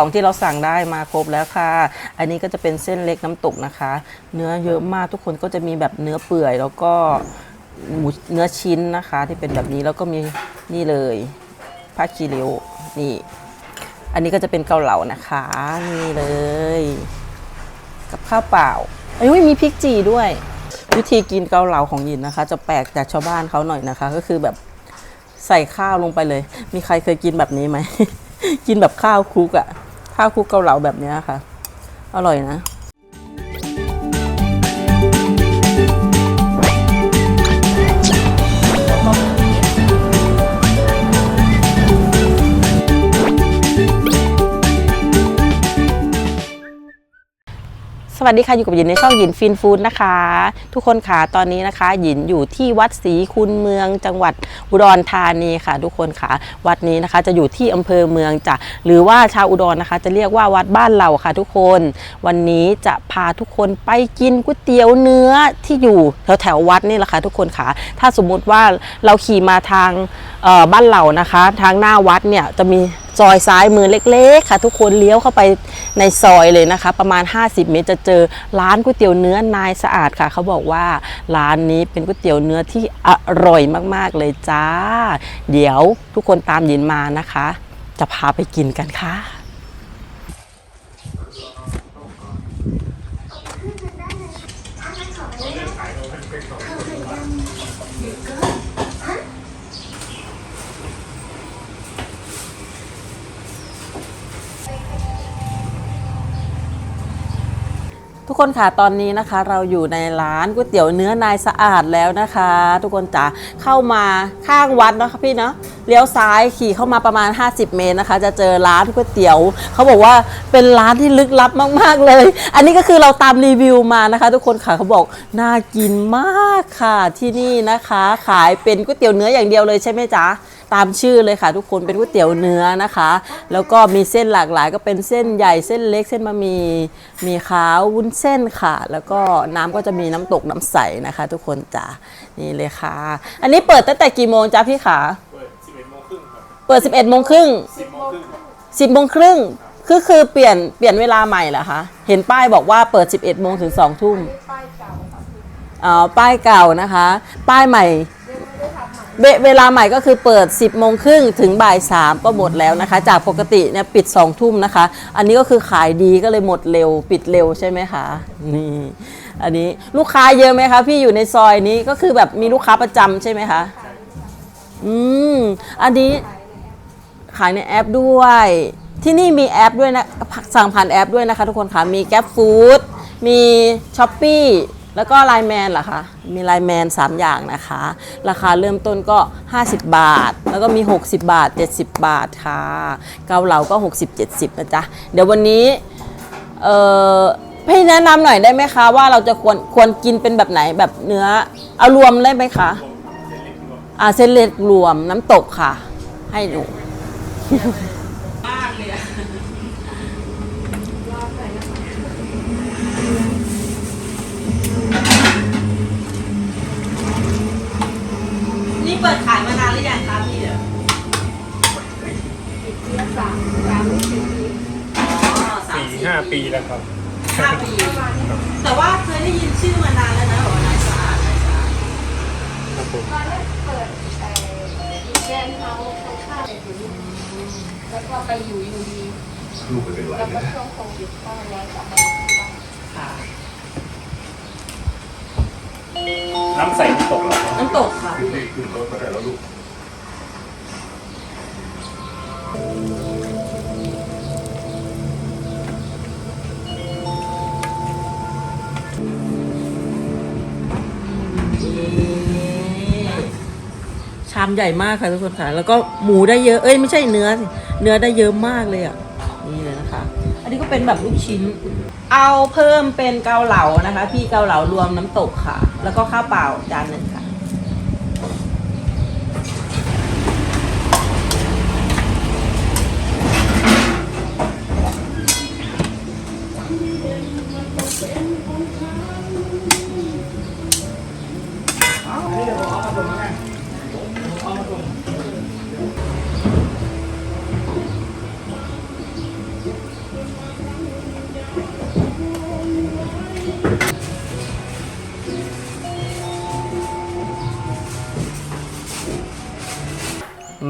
ของที่เราสั่งได้มาครบแล้วค่ะ อันนี้ก็จะเป็นเส้นเล็กน้ำตกนะคะ เนื้อเยอะมากทุกคนก็จะมีแบบเนื้อเปื่อย แล้วก็หมูเนื้อชิ้นนะคะ ที่เป็นแบบนี้แล้วก็มีนี่เลยผ้าคีริ้วนี่ อันนี้ก็จะเป็นเกาเหลานะคะนี่เลย กับข้าวเปล่าอันนี้มีพริกจีด้วย วิธีกินเกาเหลาของยินนะคะ จะแปลกจากชาวบ้านเขาหน่อยนะคะ ก็คือแบบใส่ข้าวลงไปเลย มีใครเคยกินแบบนี้ไหม กินแบบข้าวคลุกอะ ข้าวคลุกเกาเหลาแบบนี้ค่ะ อร่อยนะ สวัสดีค่ะอยู่กับหยินในช่องหยินฟินฟู้ดนะคะ ทุกคนค่ะตอนนี้นะคะ หยินอยู่ที่วัดศรีคุณเมืองจังหวัดอุดรธานีค่ะ ทุกคนค่ะ วัดนี้นะคะจะอยู่ที่อำเภอเมืองจ้ะหรือว่าชาวอุดรนะคะ จะเรียกว่าวัดบ้านเราค่ะ ทุกคน วันนี้จะพาทุกคนไปกินก๋วยเตี๋ยวเนื้อที่อยู่แถวแถวๆวัดนี่แหละค่ะ ทุกคนค่ะ ถ้าสมมุติว่าเราขี่มาทางบ้านเรานะคะ ทางหน้าวัดเนี่ยจะมี ซอยซ้ายมือเล็กๆ ค่ะ ทุกคนเลี้ยวเข้าไปในซอยเลยนะคะ ประมาณ 50 เมตรจะเจอร้านก๋วยเตี๋ยวเนื้อนายสะอาดค่ะ เขาบอกว่าร้านนี้เป็นก๋วยเตี๋ยวเนื้อที่อร่อยมากๆเลยจ้า เดี๋ยวทุกคนตามยินมานะคะ จะพาไปกินกันค่ะ คนค่ะตอนนี้นะคะ เราอยู่ในร้านก๋วยเตี๋ยวเนื้อนายสะอาดแล้วนะคะ ทุกคนจ๋าเข้ามาข้างวัดนะคะพี่เนาะเลี้ยวซ้ายขี่เข้ามาประมาณ 50 เมตรนะคะ จะเจอร้านก๋วยเตี๋ยว เขาบอกว่าเป็นร้านที่ลึกลับมาก ๆเลย อันนี้ก็คือเราตามรีวิวมานะคะ ทุกคนค่ะเขาบอกน่ากินมากค่ะที่นี่นะคะ ขายเป็นก๋วยเตี๋ยวเนื้ออย่างเดียวเลยใช่ไหมจ๊ะ ตามชื่อเลยค่ะ ทุกคนเป็นก๋วยเตี๋ยวเนื้อนะคะ แล้วก็มีเส้นหลากหลาย ก็เป็นเส้นใหญ่เส้นเล็กเส้นบะหมี่มีขาววุ้นเส้นค่ะ แล้วก็น้ำก็จะมีน้ำตกน้ำใสนะคะ ทุกคนจ้ะนี่เลยค่ะ อันนี้เปิดตั้งแต่กี่โมงจ้ะพี่ขาเปิด11โมงครึ่งครับเปิด11โมงครึ่ง10โมงครึ่งครับ10โมงครึ่งคือคือเปลี่ยนเปลี่ยนเวลาใหม่เหรอคะ เห็นป้ายบอกว่าเปิด 11โมงถึง2ทุ่มอ๋อป้ายเก่านะคะ ป้ายใหม่ เวเวลาใหม่ก็คือเปิด 10โมงครึ่งถึงบ่าย3ก็หมดแล้วนะคะ จากปกติเนี่ยปิด2ทุ่มนะคะ อันนี้ก็คือขายดีก็เลยหมดเร็วปิดเร็วใช่ไหมคะนี่อันนี้ลูกค้าเยอะไหมคะ พี่อยู่ในซอยนี้ก็คือแบบมีลูกค้าประจำใช่ไหมคะ อืม อันนี้ขายในแอปด้วย ที่นี่มีแอปด้วยนะสั่งผ่านแอปด้วยนะคะทุกคนค่ะ มีแก p ฟู้ดมีช้อปปี แล้วก็ไลแมนเหรอคะ มีไลแมน 3 อย่างนะคะ ราคาเริ่มต้นก็ 50 บาท แล้วก็มี 60 บาท 70 บาทค่ะ เกาเหลาก็ 60 70 นะจ๊ะ เดี๋ยววันนี้ เอ่อพี่แนะนำหน่อยได้ไหมคะ ว่าเราจะควรควรกินเป็นแบบไหนแบบเนื้อ เอารวมได้ไหมคะอ่าเส้นเล็กรวมน้ำตกค่ะ ให้ห นูนี่เปิดขายมานานหรือยังคะพี่เดี๋ยวอ๋อสามสี่สี่ห้าปีแล้วครับ ห้าปี แต่ว่าเคยได้ยินชื่อมานานแล้วนะบอกว่านายสะอาดนายสะอาดครับผมตอนแรกเปิดแต่แกนเขาเขาข้าวอยู่แล้วก็ไปอยู่ยูดี ลูกไม่เป็นไรแล้วเลก็ยนะช่วงโควิดก็ย้ายกลับมาอยู่ที่บ้าน ค่ะ น้ำใสที่ตกเหรอครับน้ำตกค่ะรีบๆขึ้นรถมาได้แล้วลูกชามใหญ่มากค่ะทุกคนค่ะ แล้วก็หมูได้เยอะ เอ้ยไม่ใช่เนื้อสิ เนื้อได้เยอะมากเลยอะ นี่เลยนะคะ อันนี้ก็เป็นแบบลูกชิ้น เอาเพิ่มเป็นเกาเหลานะคะ พี่เกาเหลารวมน้ำตกค่ะ แล้วก็ข้าวเปล่าจานหนึ่งค่ะน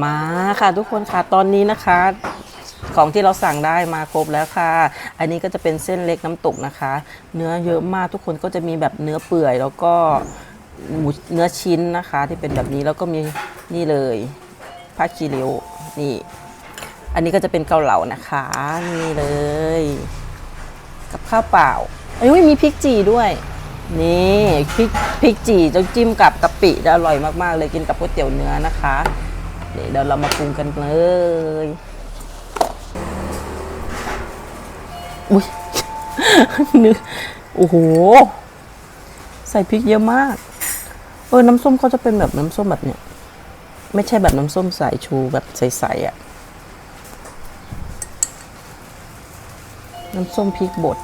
มาค่ะทุกคนค่ะตอนนี้นะคะ ของที่เราสั่งได้มาครบแล้วค่ะ อันนี้ก็จะเป็นเส้นเล็กน้ำตกนะคะ เนื้อเยอะมากทุกคนก็จะมีแบบเนื้อเปื่อย แล้วก็หมูเนื้อชิ้นนะคะ ที่เป็นแบบนี้แล้วก็มีนี่เลยผ้าคีริ้วนี่ อันนี้ก็จะเป็นเกาเหลานะคะนี่เลย กับข้าวเปล่าอันนี้มีพริกจีด้วยนี่พริกพริกจีจะจิ้มกับกะปิจะอร่อยมากๆเลยกินกับก๋วยเตี๋ยวเนื้อนะคะ เดี๋ยวเรามาปรุงกันเลยอุ้ยนึกโอ้โห ใส่พริกเยอะมาก เออ น้ำส้มเขาจะเป็นแบบน้ำส้มแบบเนี้ย ไม่ใช่แบบน้ำส้มสายชูแบบใสๆอะ่ะ น้ำส้มพริกบด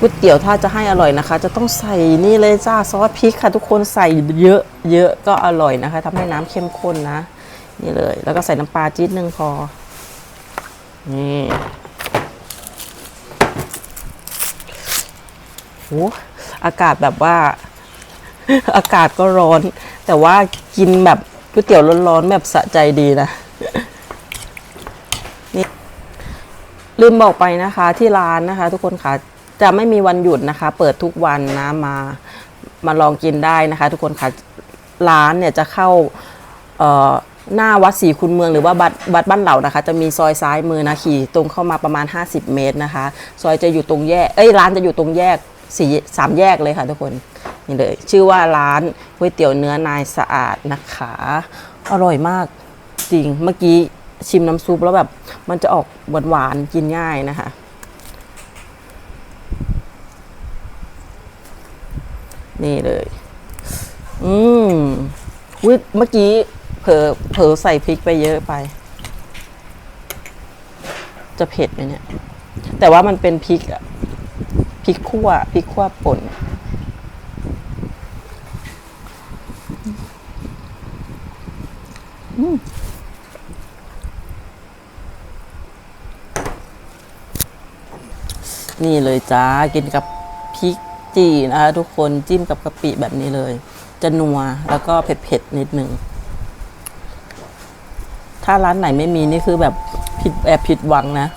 ก๋วยเตี๋ยวถ้าจะให้อร่อยนะคะ จะต้องใส่นี่เลยจ้าซอสพริกค่ะ ทุกคนใส่เยอะเยอะก็อร่อยนะคะทำให้น้ำเข้มข้นนะ นี่เลย แล้วก็ใส่น้ำปลาจี๊ดนึงพอนี่โหอากาศแบบว่า อากาศก็ร้อน แต่ว่ากินแบบก๋วยเตี๋ยวร้อนๆแบบสะใจดีนะนี่ลืมบอกไปนะคะที่ร้านนะคะ ทุกคนค่ะ จะไม่มีวันหยุดนะคะ เปิดทุกวันนะมามาลองกินได้นะคะ ทุกคนค่ะร้านเนี่ยจะเข้าเอ่อหน้าวัดศรีคุณเมืองหรือว่าวัดวัดบ้านเหล่านะคะ จะมีซอยซ้ายมือนะขี่ตรงเข้ามาประมาณ 50 เมตรนะคะ ซอยจะอยู่ตรงแยกเอ้ยร้านจะอยู่ตรงแยกสี่สามแยกเลยค่ะทุกคนนี่เลยชื่อว่าร้านก๋วยเตี๋ยวเนื้อนายสะอาดนะคะ อร่อยมากจริงเมื่อกี้ชิมน้ำซุปแล้วแบบมันจะออกหวานๆกินง่ายนะคะ นี่เลย อืมวิเมื่อกี้เผลอเผลอใส่พริกไปเยอะไป จะเผ็ดไหมเนี่ย แต่ว่ามันเป็นพริกอะพริกขั่วพริกขั่วป่นนี่เลยจ้ากินกับพริก จีนะคะทุกคนจิ้มกับกะปิแบบนี้เลย จะนัวแล้วก็เผ็ดๆนิดนึงถ้าร้านไหนไม่มีนี่คือแบบผิดแอบผิดหวังนะ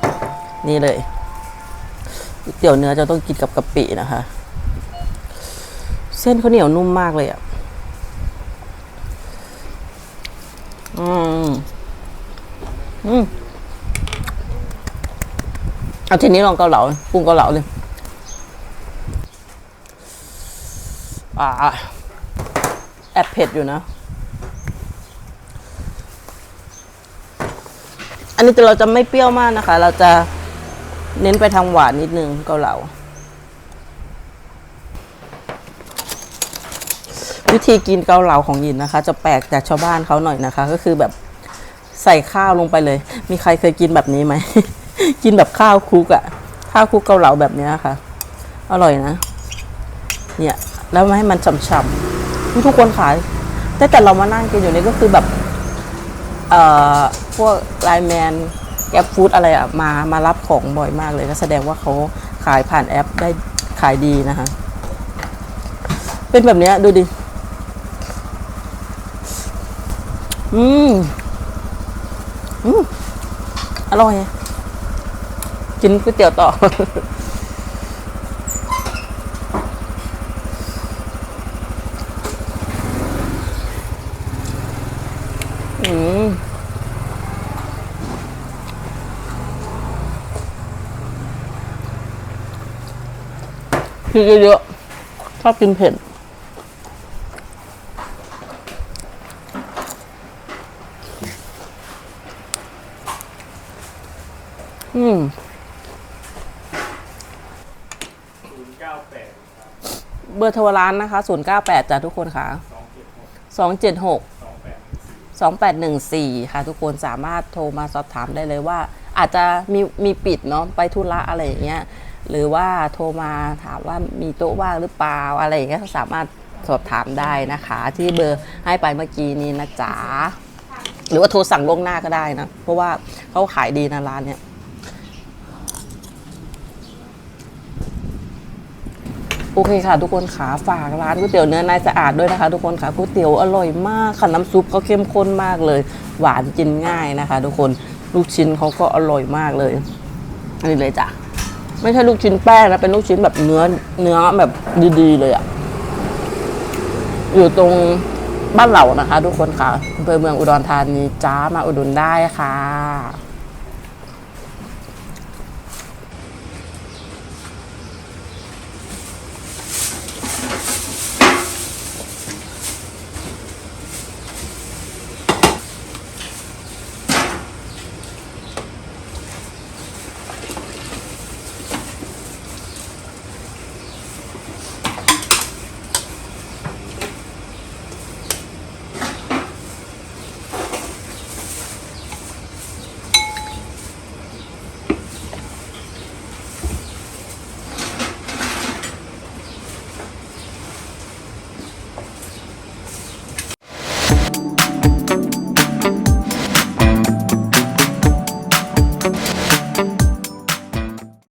นี่เลยเตี๋ยวเนื้อจะต้องกินกับกะปินะคะ เส้นข้าวเหนียวนุ่มมากเลยอะอืมอืมเอาทีนี้ลองเกาเหลาปรุงเกาเหลาเลย อ่าแอบเผ็ดอยู่นะ อันนี้เราจะไม่เปรี้ยวมากนะคะ เราจะเน้นไปทางหวานนิดนึงเกาเหลา วิธีกินเกาเหลาของยินนะคะ จะแปลกจากชาวบ้านเขาหน่อยนะคะ ก็คือแบบใส่ข้าวลงไปเลย มีใครเคยกินแบบนี้ไหม กินแบบข้าวคลุกอะข้าวคลุกเกาเหลาแบบนี้ค่ะ อร่อยนะ เนี่ย แล้วมาให้มันฉ่ำๆทุกคนขายแต่แต่เรามานั่งกินอยู่นี่ก็คือแบบ เอ่อพวกไลน์แมนแอปฟู้ดอะไรอะมามารับของบ่อยมากเลยก็แสดงว่าเขาขายผ่านแอปได้ขายดีนะคะ เป็นแบบเนี้ยดูดิ อืม อืม อร่อย กินก๋วยเตี๋ยวต่อม พริกเยอะๆชอบกินเผ็ดอืมศูนย์เก้าแปดเบอร์โทรร้านนะคะ 098จ้ะทุกคนค่ะสองเจ็ดหก276สองแปดสี่2814 ค่ะ ทุกคนสามารถโทรมาสอบถามได้เลยว่า อาจจะมีมีปิดเนาะไปธุระอะไรอย่างเงี้ย หรือว่าโทรมาถามว่ามีโต๊ะว่างหรือเปล่าอะไรอย่างเงี้ยสามารถสอบถามได้นะคะ ที่เบอร์ให้ไปเมื่อกี้นี้นะจ๊ะหรือว่าโทรสั่งล่วงหน้าก็ได้นะ เพราะว่าเขาขายดีนะร้านเนี้ยโอเคค่ะ ทุกคนขาฝากร้านก๋วยเตี๋ยวเนื้อนายสะอาดด้วยนะคะ ทุกคนค่ะก๋วยเตี๋ยวอร่อยมากค่ะน้ำซุปเขาเข้มข้นมากเลย หวานกินง่ายนะคะ ทุกคนลูกชิ้นเขาก็อร่อยมากเลยนนี้เลยจ้ะ ไม่ใช่ลูกชิ้นแป้งนะเป็นลูกชิ้นแบบเนื้อเนื้อแบบดีๆ เลยอะอยู่ตรงบ้านเหล่านะคะ ทุกคนค่ะอำเภอเมืองอุดรธานีจ้ามาอุดหนุนได้ค่ะ